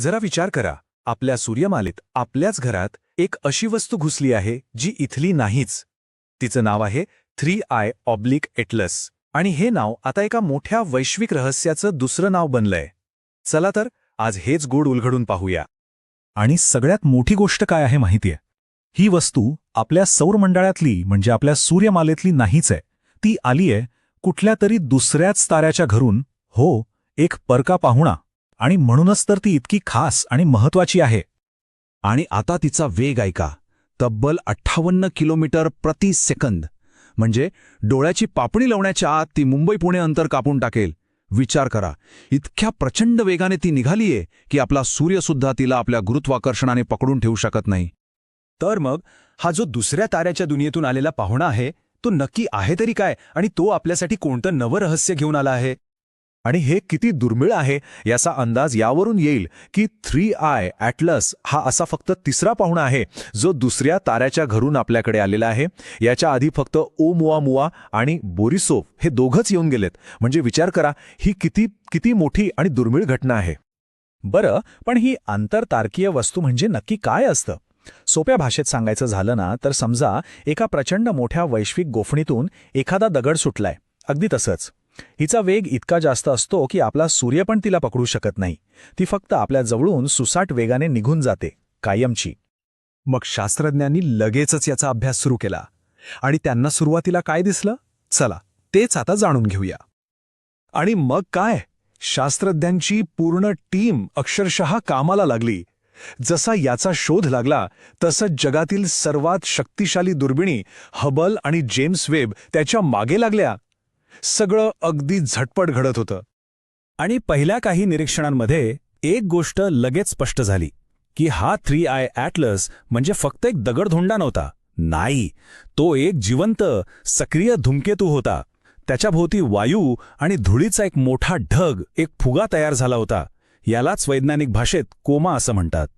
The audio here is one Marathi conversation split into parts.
जरा विचार करा. आपल्या सूर्यमालेत आपल्याच घरात एक अशी वस्तू घुसली आहे जी इथली नाहीच. तिचं नाव आहे थ्री आय ऑब्लिक एटलस. आणि हे नाव आता एका मोठ्या वैश्विक रहस्याचं दुसरं नाव बनलंय. चला तर आज हेच गोड उलघडून पाहूया. आणि सगळ्यात मोठी गोष्ट काय आहे माहितीये? ही वस्तू आपल्या सौरमंडळातली म्हणजे आपल्या सूर्यमालेतली नाहीच आहे. ती आलीये कुठल्या तरी दुसऱ्याच ताऱ्याच्या घरून. हो एक परका पाहुणा. आणि म्हणूनच तर ती इतकी खास आणि महत्वाची आहे. आणि आता तिचा वेग ऐका. तब्बल अठ्ठावन्न किलोमीटर प्रति सेकंद. म्हणजे डोळ्याची पापणी लावण्याच्या आत ती मुंबई पुणे अंतर कापून टाकेल. विचार करा. इतक्या प्रचंड वेगाने ती निघालीये की आपला सूर्यसुद्धा तिला आपल्या गुरुत्वाकर्षणाने पकडून ठेवू शकत नाही. तर मग हा जो दुसऱ्या ताऱ्याच्या दुनियेतून आलेला पाहुणा आहे तो नक्की आहे तरी काय आणि तो आपल्यासाठी कोणतं नवं रहस्य घेऊन आला आहे? आणि हे किती दुर्मिळ आहे याचा अंदाज यावरून येईल की थ्री आय ॲटलस हा असा फक्त तिसरा पाहुणा आहे जो दुसऱ्या ताऱ्याच्या घरून आपल्याकडे आलेला आहे. याच्या आधी फक्त ओ मुआ मुआ आणि बोरिसोफ हे दोघंच येऊन गेलेत. म्हणजे विचार करा ही किती किती मोठी आणि दुर्मिळ घटना आहे. बरं पण ही आंतरतारकीय वस्तू म्हणजे नक्की काय असतं? सोप्या भाषेत सांगायचं झालं ना तर समजा एका प्रचंड मोठ्या वैश्विक गोफणीतून एखादा दगड सुटलाय. अगदी तसंच. हिचा वेग इतका जास्त असतो की आपला सूर्य पण तिला पकडू शकत नाही. ती फक्त आपल्या जवळून सुसाट वेगाने निघून जाते कायमची. मग शास्त्रज्ञांनी लगेचच याचा अभ्यास सुरू केला. आणि त्यांना सुरुवातीला काय दिसलं? चला तेच आता जाणून घेऊया. आणि मग काय? शास्त्रज्ञांची पूर्ण टीम अक्षरशः कामाला लागली. जसा याचा शोध लागला तसं जगातील सर्वात शक्तिशाली दुर्बिणी हबल आणि जेम्स वेब त्याच्यामागे लागल्या. सगळं अगदी झटपट घडत होतं. आणि पहिल्या काही निरीक्षणांमध्ये एक गोष्ट लगेच स्पष्ट झाली की हा थ्री आय ॲटलस म्हणजे फक्त एक दगडधोंडा नव्हता. नाही तो एक जिवंत सक्रिय धुमकेतू होता. त्याच्याभोवती वायू आणि धुळीचा एक मोठा ढग एक फुगा तयार झाला होता. यालाच वैज्ञानिक भाषेत कोमा असं म्हणतात.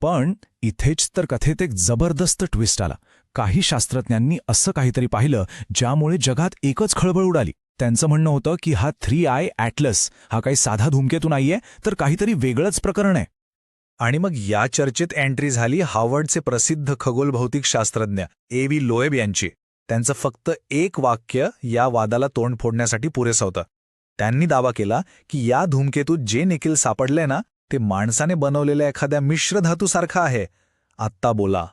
पण इथेच तर कथेत एक जबरदस्त ट्विस्ट आला. काही शास्त्रज्ञांनी असं काहीतरी पाहिलं ज्यामुळे जगात एकच खळबळ उडाली. त्यांचं म्हणणं होतं की हा थ्री आय ॲटलस हा काही साधा धूमकेतू नाहीये तर काहीतरी वेगळंच प्रकरण आहे. आणि मग या चर्चेत एंट्री झाली हार्वर्डचे प्रसिद्ध खगोलभौतिक शास्त्रज्ञ ए व्ही लोएब यांची. त्यांचं फक्त एक वाक्य या वादाला तोंड फोडण्यासाठी पुरेसं होतं. त्यांनी दावा केला की या धूमकेतूत जे निखिल सापडले ना ते माणसाने बनवलेल्या एखाद्या मिश्रधातूसारखा आहे. आत्ता बोला.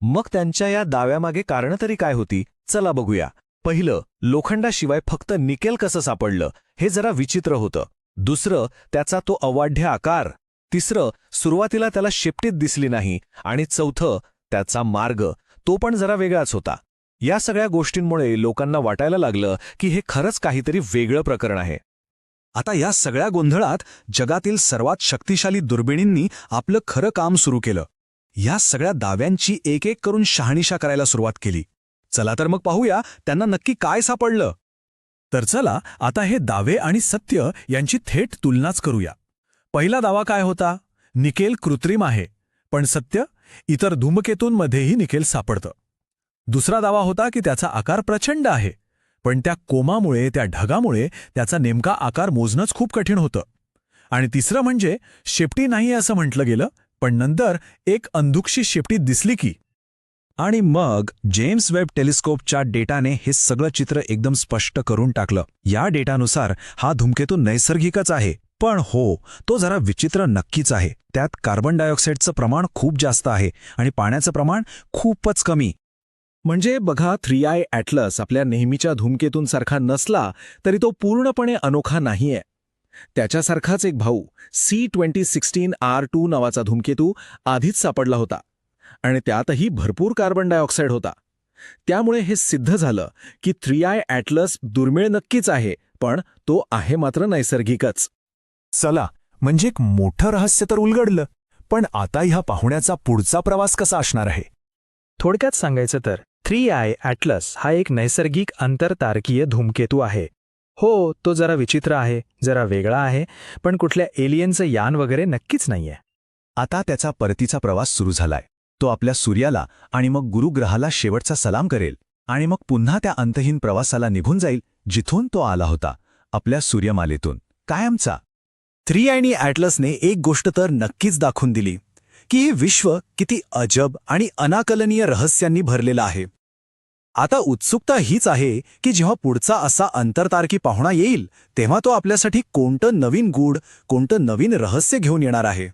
मग त्यांच्या या दाव्यामागे कारणं तरी काय होती? चला बघूया. पहिलं लोखंडाशिवाय फक्त निकेल कसं सापडलं हे जरा विचित्र होतं. दुसरं त्याचा तो अवाढ्य आकार. तिसरं सुरुवातीला त्याला शेपटीत दिसली नाही. आणि चौथं त्याचा मार्ग. तो पण जरा वेगळाच होता. या सगळ्या गोष्टींमुळे लोकांना वाटायला लागलं की हे खरंच काहीतरी वेगळं प्रकरण आहे. आता या सगळ्या गोंधळात जगातील सर्वात शक्तिशाली दुर्बिणींनी आपलं खरं काम सुरू केलं. या सगळ्या दाव्यांची एक एक करून शहानिशा करायला सुरुवात केली. चला तर मग पाहूया त्यांना नक्की काय सापडलं. तर चला आता हे दावे आणि सत्य यांची थेट तुलनाच करूया. पहिला दावा काय होता? निकेल कृत्रिम आहे. पण सत्य? इतर धूमकेतूंमध्येही निकेल सापडतं. दुसरा दावा होता की त्याचा आकार प्रचंड आहे. पण त्या कोमामुळे त्या ढगामुळे त्याचा नेमका आकार मोजणंच खूप कठीण होतं. आणि तिसरं म्हणजे शेपटी नाही असं म्हटलं गेलं पण नंतर एक अंधुकशी शेपटी दिसली की. आणि मग जेम्स वेब टेलिस्कोपच्या डेटाने हे सगळं चित्र एकदम स्पष्ट करून टाकलं. या डेटानुसार हा धूमकेतू नैसर्गिकच आहे. पण हो तो जरा विचित्र नक्कीच आहे. त्यात कार्बन डायऑक्साईडचं प्रमाण खूप जास्त आहे आणि पाण्याचं प्रमाण खूपच कमी. म्हणजे बघा थ्री आय ॲटलस आपल्या नेहमीच्या धूमकेतूंसारखा नसला तरी तो पूर्णपणे अनोखा नाहीये. त्याच्यासारखाच एक भाऊ C twenty sixteen R two नावाचा धूमकेतू आधीच सापडला होता आणि त्यातही भरपूर कार्बन डायऑक्साईड होता. त्यामुळे हे सिद्ध झालं की थ्री आय ॲटलस दुर्मिळ नक्कीच आहे पण तो आहे मात्र नैसर्गिकच. चला म्हणजे एक मोठं रहस्य तर उलगडलं पण आता ह्या पाहुण्याचा पुढचा प्रवास कसा असणार आहे? थोडक्यात सांगायचं तर थ्री आय ॲटलस हा एक नैसर्गिक आंतरतारकीय धूमकेतू आहे. हो तो जरा विचित्र आहे जरा वेगळा आहे पण कुठल्या एलियनचं यान वगैरे नक्कीच नाहीये. आता त्याचा परतीचा प्रवास सुरू झालाय. तो आपल्या सूर्याला आणि मग गुरुग्रहाला शेवटचा सलाम करेल आणि मग पुन्हा त्या अंतहीन प्रवासाला निघून जाईल जिथून तो आला होता आपल्या सूर्यमालेतून. कायमचा. थ्री आणि ॲटलसने एक गोष्ट तर नक्कीच दाखवून दिली की हे विश्व किती अजब आणि अनाकलनीय रहस्यांनी भरलेलं आहे. आता उत्सुकता हीच आहे की जेव्हा पुढचा असा अंतरतारकी पाहुणा येईल तेव्हा तो आपल्यासाठी कोणतं नवीन गूढ कोणतं नवीन रहस्य घेऊन येणार आहे.